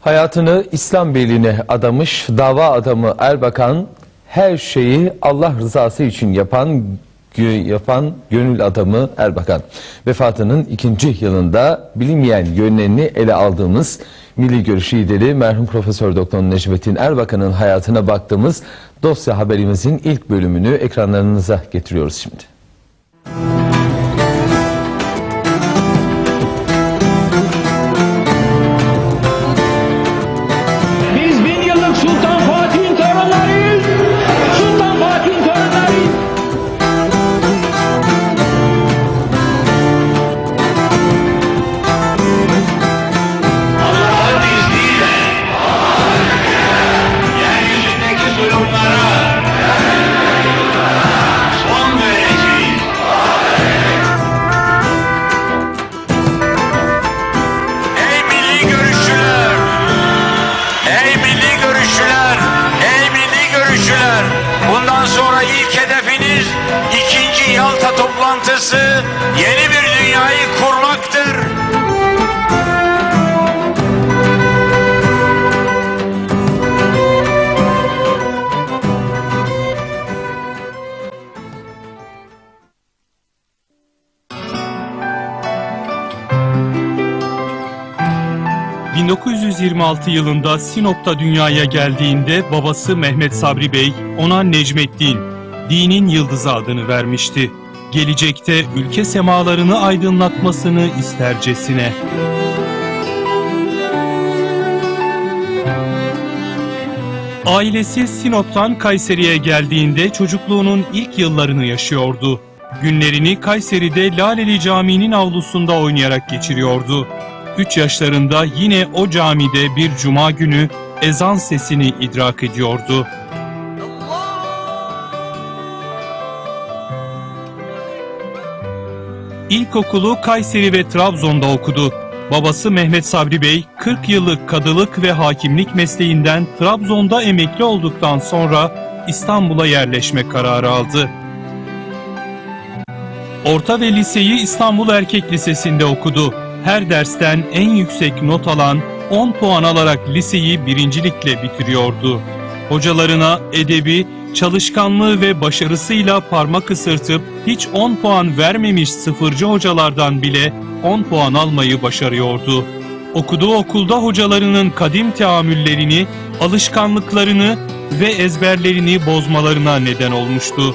Hayatını İslam birliğine adamış dava adamı Erbakan her şeyi Allah rızası için yapan yapan gönül adamı Erbakan. Vefatının ikinci yılında bilinmeyen yönlerini ele aldığımız Milli Görüş lideri merhum Profesör Doktor Necmettin Erbakan'ın hayatına baktığımız dosya haberimizin ilk bölümünü ekranlarınıza getiriyoruz şimdi. Görüşçüler! Bundan sonra ilk hedefiniz ikinci Yalta toplantısı yeni bir dünyayı kurmaktır. 1926 yılında Sinop'ta dünyaya geldiğinde babası Mehmet Sabri Bey ona Necmettin, dinin yıldızı adını vermişti. Gelecekte ülke semalarını aydınlatmasını istercesine. Ailesi Sinop'tan Kayseri'ye geldiğinde çocukluğunun ilk yıllarını yaşıyordu. Günlerini Kayseri'de Laleli Camii'nin avlusunda oynayarak geçiriyordu. 3 yaşlarında yine o camide bir cuma günü ezan sesini idrak ediyordu. İlkokulu Kayseri ve Trabzon'da okudu. Babası Mehmet Sabri Bey 40 yıllık kadılık ve hakimlik mesleğinden Trabzon'da emekli olduktan sonra İstanbul'a yerleşme kararı aldı. Orta ve liseyi İstanbul Erkek Lisesi'nde okudu. Her dersten en yüksek not alan 10 puan alarak liseyi birincilikle bitiriyordu. Hocalarına edebi, çalışkanlığı ve başarısıyla parmak ısırtıp hiç 10 puan vermemiş sıfırcı hocalardan bile 10 puan almayı başarıyordu. Okuduğu okulda hocalarının kadim teamüllerini, alışkanlıklarını ve ezberlerini bozmalarına neden olmuştu.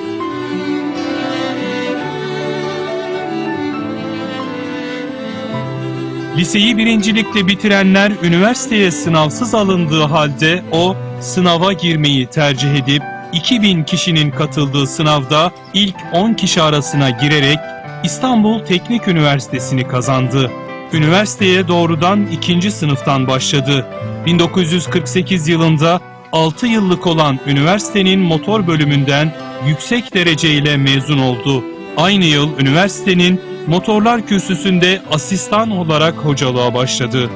Liseyi birincilikle bitirenler üniversiteye sınavsız alındığı halde o sınava girmeyi tercih edip 2000 kişinin katıldığı sınavda ilk 10 kişi arasına girerek İstanbul Teknik Üniversitesi'ni kazandı. Üniversiteye doğrudan ikinci sınıftan başladı. 1948 yılında 6 yıllık olan üniversitenin motor bölümünden yüksek dereceyle mezun oldu. Aynı yıl üniversitenin motorlar kürsüsünde asistan olarak hocalığa başladı.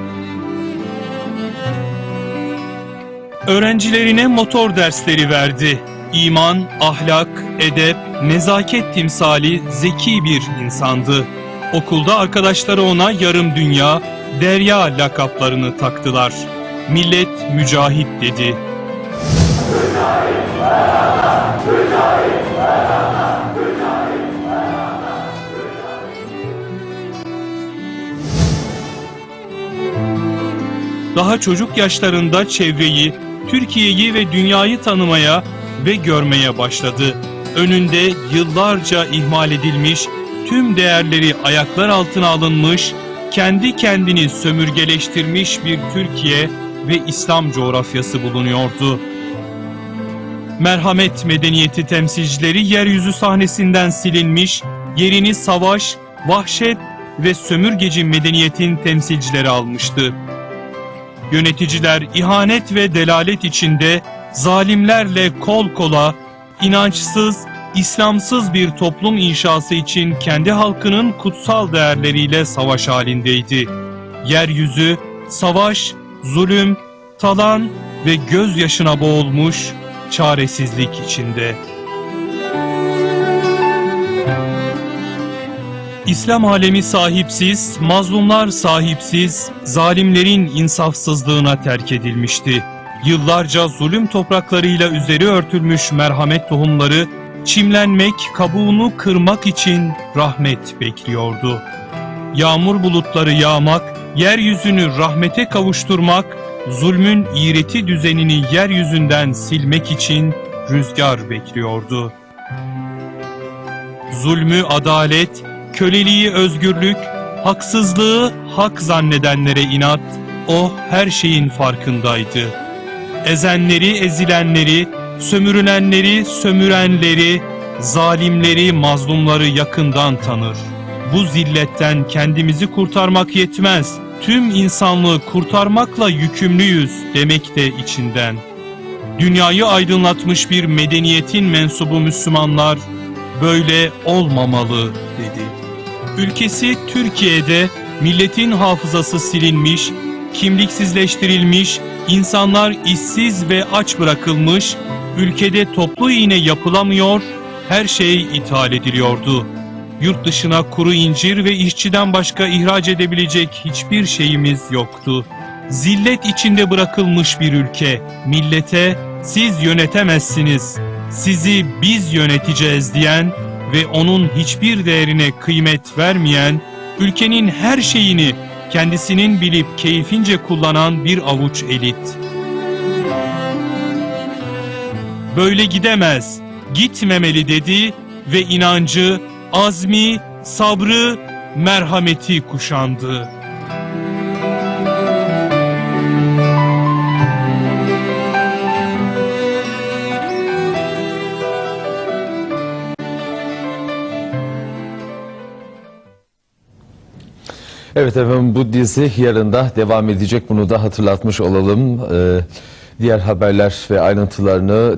Öğrencilerine motor dersleri verdi. İman, ahlak, edep, nezaket timsali zeki bir insandı. Okulda arkadaşları ona yarım dünya, derya lakaplarını taktılar. Millet mücahit dedi. Daha çocuk yaşlarında çevreyi, Türkiye'yi ve dünyayı tanımaya ve görmeye başladı. Önünde yıllarca ihmal edilmiş, tüm değerleri ayaklar altına alınmış, kendi kendini sömürgeleştirmiş bir Türkiye ve İslam coğrafyası bulunuyordu. Merhamet medeniyeti temsilcileri yeryüzü sahnesinden silinmiş, yerini savaş, vahşet ve sömürgeci medeniyetin temsilcileri almıştı. Yöneticiler ihanet ve delalet içinde zalimlerle kol kola, inançsız, İslamsız bir toplum inşası için kendi halkının kutsal değerleriyle savaş halindeydi. Yeryüzü, savaş, zulüm, talan ve gözyaşına boğulmuş çaresizlik içinde. İslam alemi sahipsiz, mazlumlar sahipsiz, zalimlerin insafsızlığına terk edilmişti. Yıllarca zulüm topraklarıyla üzeri örtülmüş merhamet tohumları, çimlenmek, kabuğunu kırmak için rahmet bekliyordu. Yağmur bulutları yağmak, yeryüzünü rahmete kavuşturmak, zulmün iğreti düzenini yeryüzünden silmek için rüzgar bekliyordu. Zulmü adalet, köleliği özgürlük, haksızlığı hak zannedenlere inat, o her şeyin farkındaydı. Ezenleri, ezilenleri, sömürülenleri, sömürenleri, zalimleri, mazlumları yakından tanır. Bu zilletten kendimizi kurtarmak yetmez, tüm insanlığı kurtarmakla yükümlüyüz demek de içinden. Dünyayı aydınlatmış bir medeniyetin mensubu Müslümanlar böyle olmamalı dedi. Ülkesi Türkiye'de milletin hafızası silinmiş, kimliksizleştirilmiş, insanlar işsiz ve aç bırakılmış, ülkede toplu iğne yapılamıyor, her şey ithal ediliyordu. Yurt dışına kuru incir ve işçiden başka ihraç edebilecek hiçbir şeyimiz yoktu. Zillet içinde bırakılmış bir ülke, millete siz yönetemezsiniz, sizi biz yöneteceğiz diyen ve onun hiçbir değerine kıymet vermeyen, ülkenin her şeyini kendisinin bilip keyfince kullanan bir avuç elit. Böyle gidemez, gitmemeli dedi ve inancı, azmi, sabrı, merhameti kuşandı. Evet efendim bu dizi yarın da devam edecek. Bunu da hatırlatmış olalım. Ee, diğer haberler ve ayrıntılarını